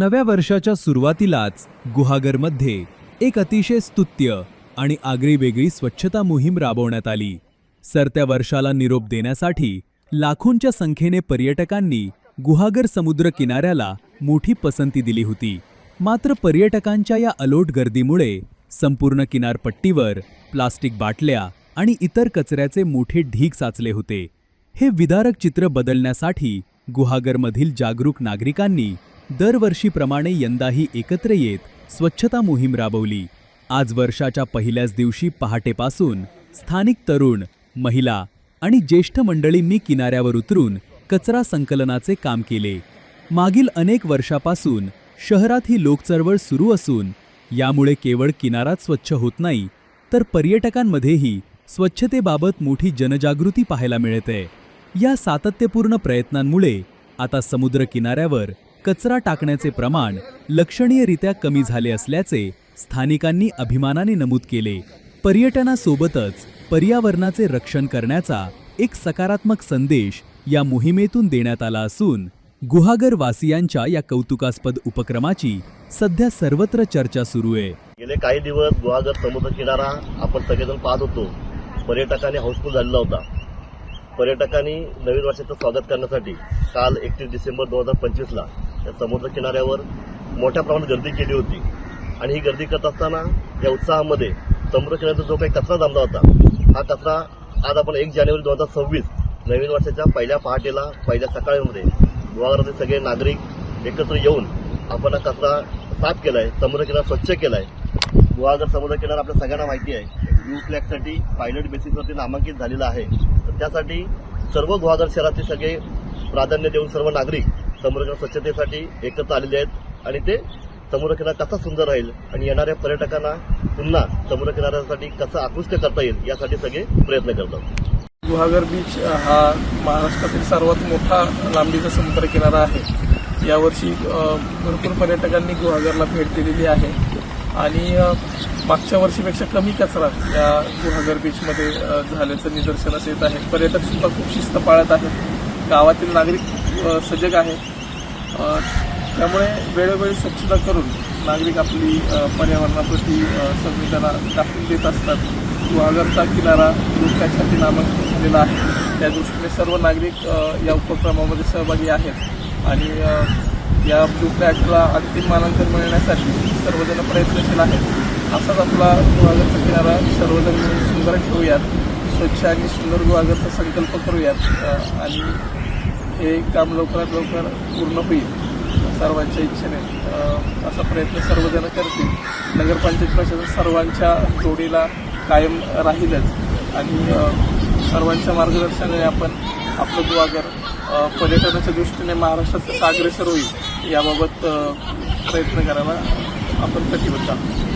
नव्या वर्षाच्या सुरुवातीलाच गुहागरमध्ये एक अतिशय स्तुत्य आणि आगळीवेगळी स्वच्छता मोहीम राबवण्यात आली. सरत्या वर्षाला निरोप देण्यासाठी लाखोंच्या संख्येने पर्यटकांनी गुहागर समुद्र किनाऱ्याला मोठी पसंती दिली होती. मात्र पर्यटकांच्या या अलोट गर्दीमुळे संपूर्ण किनारपट्टीवर प्लास्टिक बाटल्या आणि इतर कचऱ्याचे मोठे ढीग साचले होते. हे विदारक चित्र बदलण्यासाठी गुहागरमधील जागरूक नागरिकांनी दरवर्षीप्रमाणे यंदाही एकत्र येत स्वच्छता मोहीम राबवली. आज वर्षाच्या पहिल्याच दिवशी पहाटेपासून स्थानिक तरुण महिला आणि ज्येष्ठ मंडळींनी किनाऱ्यावर उतरून कचरा संकलनाचे काम केले. मागील अनेक वर्षापासून शहरात ही लोकचळवळ सुरू असून यामुळे केवळ किनाराच स्वच्छ होत नाही तर पर्यटकांमध्येही स्वच्छतेबाबत मोठी जनजागृती पाहायला मिळते. या सातत्यपूर्ण प्रयत्नांमुळे आता समुद्र किनाऱ्यावर कचरा टाकण्याचे प्रमाण लक्षणीयरित्या कमी झाले असल्याचे स्थानिकांनी अभिमानाने नमूद केले. पर्यटनासोबतच पर्यावरणाचे रक्षण करण्याचा एक सकारात्मक संदेश या मोहिमेतून देण्यात आला असून गुहागर वासियांच्या या कौतुकास्पद उपक्रमाची सध्या सर्वत्र चर्चा सुरू आहे. गेले काही दिवस गुहागर समुद्र किनारा आपण सगळेजण पाहत होतो. पर्यटकांनी हाऊसफुल झालेला होता. पर्यटकांनी नवीन वर्षाचं स्वागत करण्यासाठी काल एकतीस डिसेंबर दोन हजार पंचवीसला या समुद्र किनाऱ्यावर मोठ्या प्रमाणात गर्दी केली होती. आणि ही गर्दी करत असताना या उत्साहामध्ये समुद्र किनाऱ्याचा जो काही कचरा जमला होता हा कचरा आज आपण एक जानेवारी दोन हजार सव्वीस नवीन वर्षाच्या पहिल्या पहाटेला पहिल्या सकाळीमध्ये गुहागरातील सगळे नागरिक एकत्र येऊन आपण हा कचरा साफ केलाय समुद्र किनारा स्वच्छ केलाय. गुहागर समुद्र किनारा आपल्या सगळ्यांना माहिती आहे. यू फ्लॅगसाठी पायलट बेसिसवरती नामांकित झालेला आहे. तर त्यासाठी सर्व गुहागर शहरातील सगळे प्राधान्य देऊन सर्व नागरिक समुद्रकिनार स्वच्छतेसाठी एकत्र आलेले आहेत आणि ते समुद्रकिनारा कसा सुंदर राहील आणि येणाऱ्या पर्यटकांना पुन्हा समुद्र किनाऱ्यासाठी कसं आकृष्ट करता येईल यासाठी सगळे प्रयत्न करतात गुहागर बीच हा महाराष्ट्रातील सर्वात मोठा लांबीचा समुद्रकिनारा आहे. यावर्षी भरपूर पर्यटकांनी गुहागरला भेट दिलेली आहे. आणि मागच्या वर्षीपेक्षा कमी कचरा या गुहागर बीचमध्ये झाल्याचं निदर्शनास येत आहे. पर्यटक सुद्धा खूप शिस्त पाळत आहेत. गावातील नागरिक सजग आहे. त्यामुळे वेळोवेळी स्वच्छता करून नागरिक आपली पर्यावरणाप्रती अ, संवेदना दाखवून देत असतात. गुहागरचा किनारा धोक्यासाठी नामांकित झालेला आहे. त्या दृष्टीने सर्व नागरिक या उपक्रमामध्ये सहभागी आहेत. आणि या ब्लू फ्लॅगला अंतिम मानांकन मिळण्यासाठी सर्वजण प्रयत्नशील आहेत. असाच आपला गुहागरचा किनारा सर्वजण मिळून सुंदर ठेवूयात. स्वच्छ आणि सुंदर गुहागरचा संकल्प करूयात. आणि हे काम लवकरात लवकर पूर्ण होईल सर्वांच्या इच्छेने. असा प्रयत्न सर्वजण करतील. नगरपंचायत प्रशासन सर्वांच्या जोडीला कायम राहीलच. आणि सर्वांच्या मार्गदर्शनाने आपण आपलं दुवागर पर्यटनाच्या दृष्टीने महाराष्ट्रात कसं अग्रेसर होईल याबाबत प्रयत्न करायला आपण कटिबद्ध आहोत.